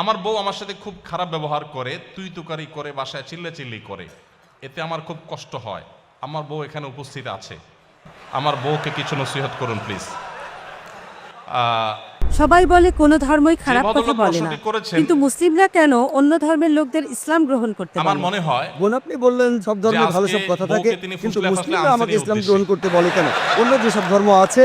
আমার বউ আমার সাথে খুব খারাপ ব্যবহার করে তুই তুকারি করে বাসায় চিল্লা চিল্লি করে। এতে আমার খুব কষ্ট হয়। আমার বউ এখানে উপস্থিত আছে। আমার বউকে কিছু নসিহত করুন প্লিজ সবাই বলে কোন ধর্মই খারাপ কথা বলে না। কিন্তু মুসলিমরা কেন অন্য ধর্মের লোকদের ইসলাম গ্রহণ করতে আমার মনে হয় বোন আপনি বললেন সব ধর্মের ভালো সব কথা থাকে কিন্তু মুসলিমরা আমাকে ইসলাম গ্রহণ করতে বলে কেন? অন্য যেসব ধর্ম আছে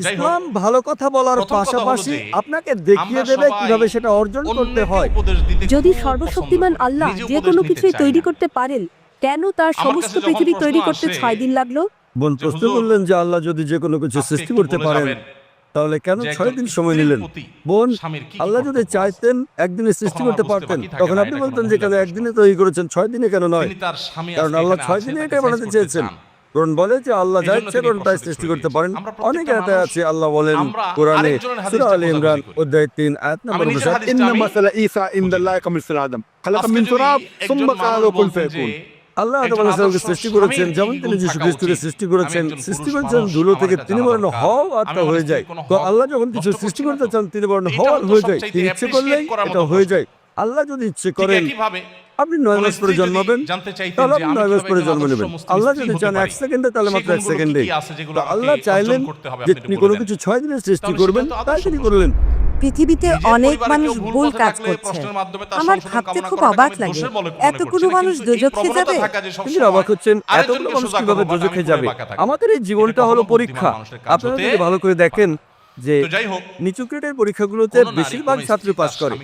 ইসলাম ভালো কথা বলার পাশাপাশি আপনাকে দেখিয়ে দেবে কীভাবে সেটা অর্জন করতে হয়। যদি সর্বশক্তিমান আল্লাহ যে কোনো কিছুই তৈরি করতে পারেন কেন তার সমস্ত পৃথিবী তৈরি করতে ছয় দিন লাগল? বোন প্রশ্ন করলেন যে আল্লাহ যদি যে কোনো কিছু সৃষ্টি করতে পারেন তাহলে কেন ছয় দিন সময় নিলেন? বোন আল্লাহ যদি চাইতেন একদিনে সৃষ্টি করতে পারতেন তখন আপনি বলতেন যে কেন একদিনে তৈরি করেছেন ছয় দিনে কেন নয়? তিনি তার স্বামী কারণ আল্লাহ ছয় দিনে এটা বানাতে চেয়েছেন। কোরআন বলে যে আল্লাহ যা তাই সৃষ্টি করতে পারেন। অনেক আছে আল্লাহ বলেন কোরআনে সূরা আলে ইমরান অধ্যায় 3 আয়াত নম্বর ইন্না মাসালা ঈসা ইনদাল্লাহ কামিসুল আদম। খালাক মিন তুরাব সুম্মা কুন। আল্লাহ সৃষ্টি করেছেন যেমন তিনি যীশু খ্রিস্টকে সৃষ্টি করেছেন সৃষ্টি করেছেন ধুলো থেকে তিনি বলেন হও আর হয়ে যায়। তো আল্লাহ যখন কিছু সৃষ্টি করতে চান তিনি বলেন হও হয়ে যায় তিনি ইচ্ছে করলেই এটা হয়ে যায়। আল্লাহ যদি ইচ্ছে করেন আপনি নয় মাস পরে জন্মাবেন তাহলে আপনি নয় মাস পরে জন্ম নেবেন আল্লাহ যদি চান এক সেকেন্ডে তাহলে মাত্র এক সেকেন্ডে। আল্লাহ চাইলেন যে তিনি কোনো কিছু ছয় দিনে সৃষ্টি করবেন তাই তিনি করলেন। পৃথিবীতে অনেক মানুষ ভুল কাজ করছে। আমার ভাবতে খুব অবাক লাগে। এতগুলো। মানুষ দোজখে যাবে? তিনি অবাক হচ্ছেন এতগুলো মানুষ কীভাবে দোজখে যাবে। আমাদের এই জীবনটা হলো পরীক্ষা। আপনারা যদি ভালো করে দেখেন যে যাই হোক নিচু গ্রেডের পরীক্ষাগুলোতে বেশিরভাগ ছাত্রী পাস করে।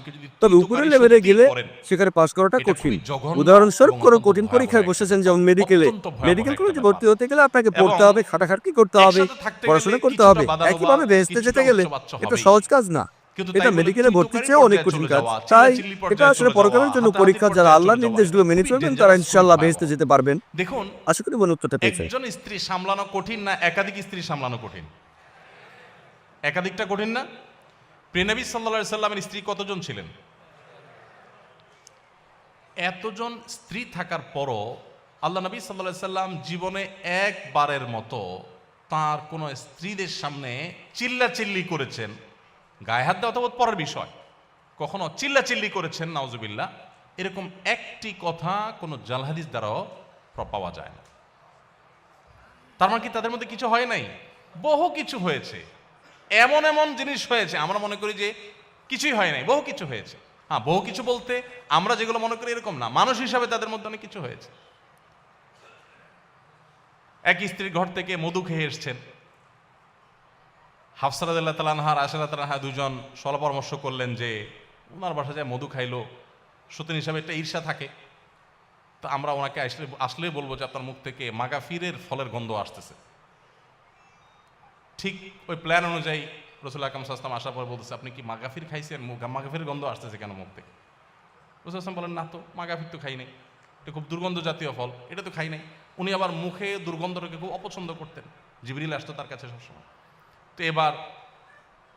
তবে উপরের লেভেলে গেলে সেখানে পাস করাটা কঠিন। উদাহরণস্বরূপ কোনো কঠিন পরীক্ষায় বসেছেন যেমন মেডিকেলে মেডিকেল কলেজে ভর্তি হতে গেলে আপনাকে পড়তে হবে খাটাখাটনি করতে হবে পড়াশোনা করতে হবে। একইভাবে বেহেস্তে যেতে গেলে এটা সহজ কাজ না। এটা মেডিকেলে ভর্তির চেয়ে অনেক কঠিন কাজ। তাই এটা আসলে পরকালের জন্য পরীক্ষা যারা আল্লাহর চলে নির্দেশগুলো মেনে চলবেন তারা ইনশাআল্লাহ বেহেস্তে যেতে পারবেন। দেখুন আশা করি বোন উত্তরটা পেয়েছেন। একজন স্ত্রী সামলানো কঠিন না একাধিক স্ত্রী সামলানো কঠিন একাধিকটা কঠিন না। প্রেনবী সাল্লা সাল্লামের স্ত্রী কতজন ছিলেন? এতজন স্ত্রী থাকার পরও আল্লাহ নবী সাল্লা সাল্লাম জীবনে একবারের মতো তার কোনো স্ত্রীদের সামনে চিল্লা চিল্লি করেছেন। গায়ে হাত দেওয়া তো পরের বিষয়। কখনো চিল্লা চিল্লি করেছেন, নাউজুবিল্লাহ। এরকম একটি কথা কোনো জালহাদিস দ্বারাও পাওয়া যায় না। তার মানে কি তাদের মধ্যে কিছু হয় নাই? বহু কিছু হয়েছে। এমন এমন জিনিস হয়েছে, আমরা মনে করি যে কিছুই হয় নাই, বহু কিছু হয়েছে। হ্যাঁ বহু কিছু বলতে আমরা যেগুলো মনে করি এরকম না, মানুষ হিসাবে তাদের মধ্যে অনেক কিছু হয়েছে। এক স্ত্রীর ঘর থেকে মধু খেয়ে এসছেন। হাফসারাদ তালানহার আশারাত তালানহা দুজন সল পরামর্শ করলেন যে ওনার বাসা যায় মধু খাইলো, সতীন হিসাবে একটা ঈর্ষা থাকে। তো আমরা ওনাকে আসলে আসলেই বলব যে আপনার মুখ থেকে মাগাফিরের ফলের গন্ধ আসতেছে। ঠিক ওই প্ল্যান অনুযায়ী রসুল আকাম সাস্তাম আসার পর বলতেছে, আপনি কি মাগাফির খাইছেন? মাগাফির গন্ধ আসতেছে কেন মুখ থেকে? রসুল আসলাম বলেন, না তো, মাগাফির তো খাই নাই। এটা খুব দুর্গন্ধ জাতীয় ফল, এটা তো খাই নাই। উনি আবার মুখে দুর্গন্ধটাকে খুব অপছন্দ করতেন। জিবরিল আসতো তার কাছে সবসময়। তো এবার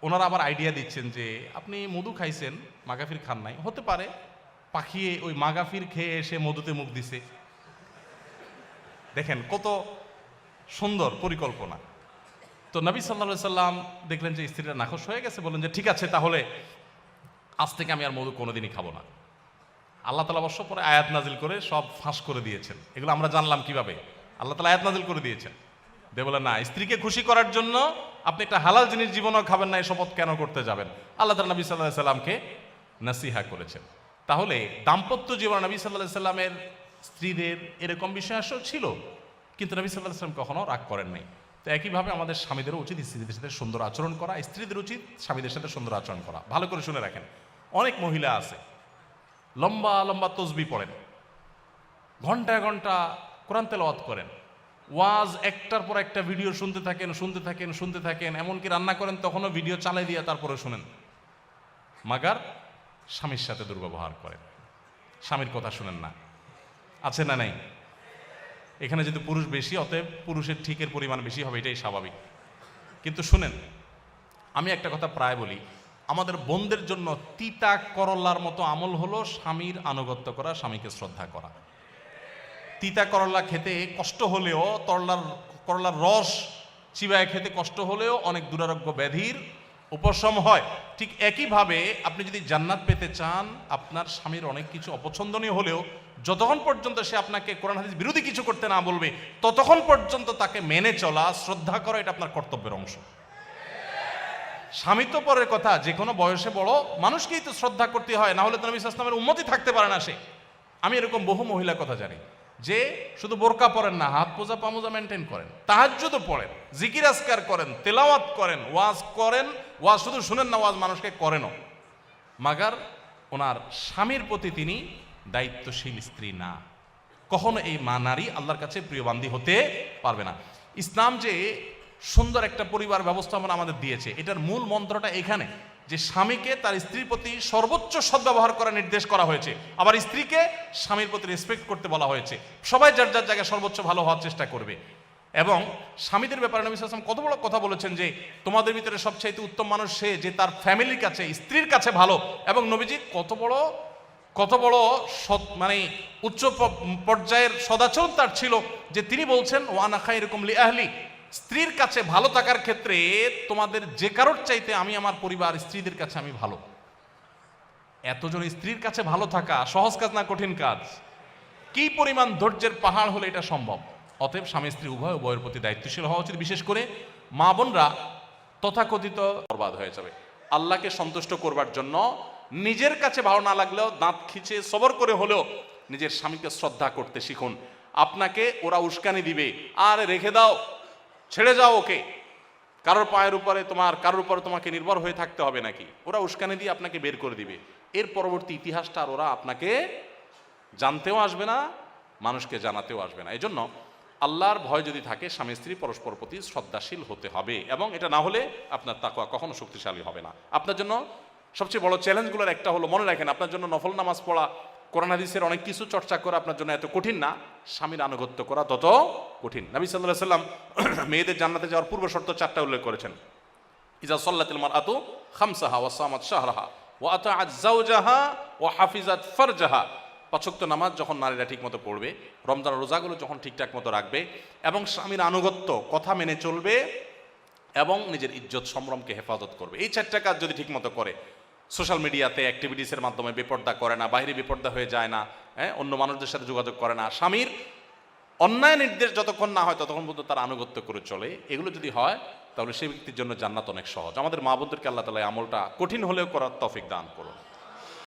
ওনারা আবার আইডিয়া দিচ্ছেন যে, আপনি মধু খাইছেন, মাগাফির খান নাই। হতে পারে পাখিয়ে ওই মাগাফির খেয়ে এসে মধুতে মুখ দিছে। দেখেন কত সুন্দর পরিকল্পনা। তো নবী সাল্লা সাল্লাম দেখলেন যে স্ত্রীরা নাখোশ হয়ে গেছে, বললেন যে ঠিক আছে, তাহলে আজ থেকে আমি আর মধু কোনোদিনই খাব না। আল্লাহ তালা অবশ্য পরে আয়াত নাজিল করে সব ফাঁস করে দিয়েছেন। এগুলো আমরা জানলাম কীভাবে? আল্লাহ তালা আয়াত নাজিল করে দিয়েছেন। দে বলে না, স্ত্রীকে খুশি করার জন্য আপনি একটা হালাল জিনিস জীবনেও খাবেন না এই শপথ কেন করতে যাবেন? আল্লাহ তালা নবী সাল্লাহ সাল্লামকে নাসিহা করেছেন। তাহলে দাম্পত্য জীবন নবী সাল্লাহ সাল্লামের স্ত্রীদের এরকম বিষয় আসলে ছিল, কিন্তু নবী সাল্লাহ সাল্লাম কখনো রাগ করেন নাই। তো একইভাবে আমাদের স্বামীদেরও উচিত স্ত্রীদের সাথে সুন্দর আচরণ করা, স্ত্রীদের উচিত স্বামীদের সাথে সুন্দর আচরণ করা। ভালো করে শুনে রাখেন। অনেক মহিলা আছে, লম্বা লম্বা তসবি পড়েন ঘন্টায় ঘণ্টা কোরআন তেলাওয়াত করেন, ওয়াজ একটার পর একটা ভিডিও শুনতে থাকেন শুনতে থাকেন শুনতে থাকেন, এমনকি রান্না করেন তখনও ভিডিও চালাই দিয়ে তারপরে শুনেন। মাগার স্বামীর সাথে দুর্ব্যবহার করেন। স্বামীর কথা শুনেন না। আছে না নাই? এখানে যেহেতু পুরুষ বেশি, অতএব পুরুষের ঠিকের পরিমাণ বেশি হবে, এটাই স্বাভাবিক। কিন্তু শুনেন, আমি একটা কথা প্রায় বলি, আমাদের বোনদের জন্য তিতা করল্লার মতো আমল হলো স্বামীর আনুগত্য করা, স্বামীকে শ্রদ্ধা করা। তিতা করলা খেতে কষ্ট হলেও, তরলার, করলার রস চিবায় খেতে কষ্ট হলেও অনেক দুরারোগ্য ব্যাধির উপশম হয়। ঠিক একইভাবে আপনি যদি জান্নাত পেতে চান, আপনার স্বামীর অনেক কিছু অপছন্দনীয় হলেও যতক্ষণ পর্যন্ত সে আপনাকে কোরআন হাদিস বিরোধী কিছু করতে না বলবে, ততক্ষণ পর্যন্ত তাকে মেনে চলা, শ্রদ্ধা করা এটা আপনার কর্তব্যের অংশ। স্বামী তো পরের কথা, যে কোনো বয়সে বড় মানুষকেই তো শ্রদ্ধা করতে হয়, না হলে তো নবী ইসলামের উন্মতি থাকতে পারে না সে। আমি এরকম বহু মহিলার কথা জানি, যে শুধু বোরকা পরেন না, হাত পোজা পামোজা মেনটেন করেন, তাহাজ্জুদও পড়েন, জিকির আসকার করেন, তেলাওয়াত করেন, ওয়াজ করেন, ওয়াজ শুধু শুনেন না, ওয়াজ মানুষকে করেনও। মাগার ওনার স্বামীর প্রতি তিনি দায়িত্বশীল স্ত্রী না। কখনো এই মা নারী আল্লাহর কাছে প্রিয় বান্দি হতে পারবে না। ইসলাম যে সুন্দর একটা পরিবার ব্যবস্থাপনা আমাদের দিয়েছে, এটার মূল মন্ত্রটা এখানে, যে স্বামীকে তার স্ত্রীর প্রতি সর্বোচ্চ সদ্ব্যবহার করার নির্দেশ করা হয়েছে। আবার স্ত্রীকে স্বামীর প্রতি রেসপেক্ট করতে বলা হয়েছে। সবাই যার যার জায়গায় সর্বোচ্চ ভালো হওয়ার চেষ্টা করবে। এবং স্বামীদের ব্যাপারে নবী সাল্লাল্লাহু কত বড় কথা বলেছেন যে, তোমাদের ভিতরে সবচাইতে উত্তম মানুষ সে যে তার ফ্যামিলির কাছে, স্ত্রীর কাছে ভালো। এবং নবীজি কত বড় কত বড় সৎ মানে উচ্চ পর্যায়ের সদাচরণ তার ছিল যে তিনি বলছেন ওয়ানাখা এরকম লি আহলি। স্ত্রীর কাছে ভালো থাকার ক্ষেত্রে তোমাদের যে কারোর চাইতে আমি আমার পরিবার, স্ত্রীদের কাছে আমি ভালো। এতজন স্ত্রীর কাছে ভালো থাকা সহজ কাজ না কঠিন কাজ? কি পরিমাণ ধৈর্যের পাহাড় হলে এটা সম্ভব? অতএব স্বামী স্ত্রী উভয় উভয়ের প্রতি দায়িত্বশীল হওয়া উচিত, বিশেষ করে মা বোনরা তথাকথিত বরবাদ হয়ে যাবে। আল্লাহকে সন্তুষ্ট করবার জন্য নিজের কাছে ভালো না লাগলেও দাঁত খিচে সবর করে হলেও নিজের স্বামীকে শ্রদ্ধা করতে শিখুন। আপনাকে ওরা উস্কানি দিবে। আর রেখে দাও। ছেড়ে যাও ওকে। কারোর পায়ের উপরে তোমার, কারোর উপরে তোমাকে নির্ভর হয়ে থাকতে হবে নাকি? ওরা উস্কানি দিয়ে আপনাকে বের করে দিবে। এর পরবর্তী ইতিহাসটা আর ওরা আপনাকে জানতেও আসবে না, মানুষকে জানাতেও আসবে না। এই জন্য আল্লাহর ভয় যদি থাকে, স্বামী স্ত্রী পরস্পর প্রতি শ্রদ্ধাশীল হতে হবে এবং এটা না হলে আপনার তাকুয়া কখনো শক্তিশালী হবে না। আপনার জন্য সবচেয়ে বড় চ্যালেঞ্জগুলোর একটা হলো, মনে রাখেন, আপনার জন্য নফল নামাজ পড়া, কোরআন হাদিসের অনেক কিছু চর্চা করা আপনার জন্য এত কঠিন না, স্বামীর আনুগত্য করা তত কঠিন। নবী সাল্লাহ সাল্লাম মেয়েদের জান্নাতে যাওয়ার পূর্ব শর্ত চারটা উল্লেখ করেছেন। ইজা সল্লাতিল মার আতু খামসাহা ওয়া সামাত শাহরাহা ওয়া আতাআত যাওজাহা ওয়া হাফিজাত ফারজাহা। পাঁচক্ত নামাজ যখন নারীরা ঠিকমতো পড়বে, রমজান রোজাগুলো যখন ঠিকঠাক মতো রাখবে এবং স্বামীর আনুগত্য, কথা মেনে চলবে এবং নিজের ইজ্জত, সম্ভ্রমকে হেফাজত করবে। এই চারটা কাজ যদি ঠিকমতো করে সোশ্যাল মিডিয়াতে অ্যাক্টিভিটিসের মাধ্যমে বিপর্দা করে না বাইরে বিপর্দা হয়ে যায় না হ্যাঁ অন্য মানুষদের সাথে যোগাযোগ করে না। স্বামীর অন্যায় নির্দেশ যতক্ষণ না হয়, ততক্ষণ পর্যন্ত তার আনুগত্য করে চলে। এগুলো যদি হয়, তাহলে সেই ব্যক্তির জন্য জান্নাত অনেক সহজ। আমাদের মা বোনদেরকে আল্লাহ তালা আমলটা কঠিন হলেও করার তফিক দান করুন।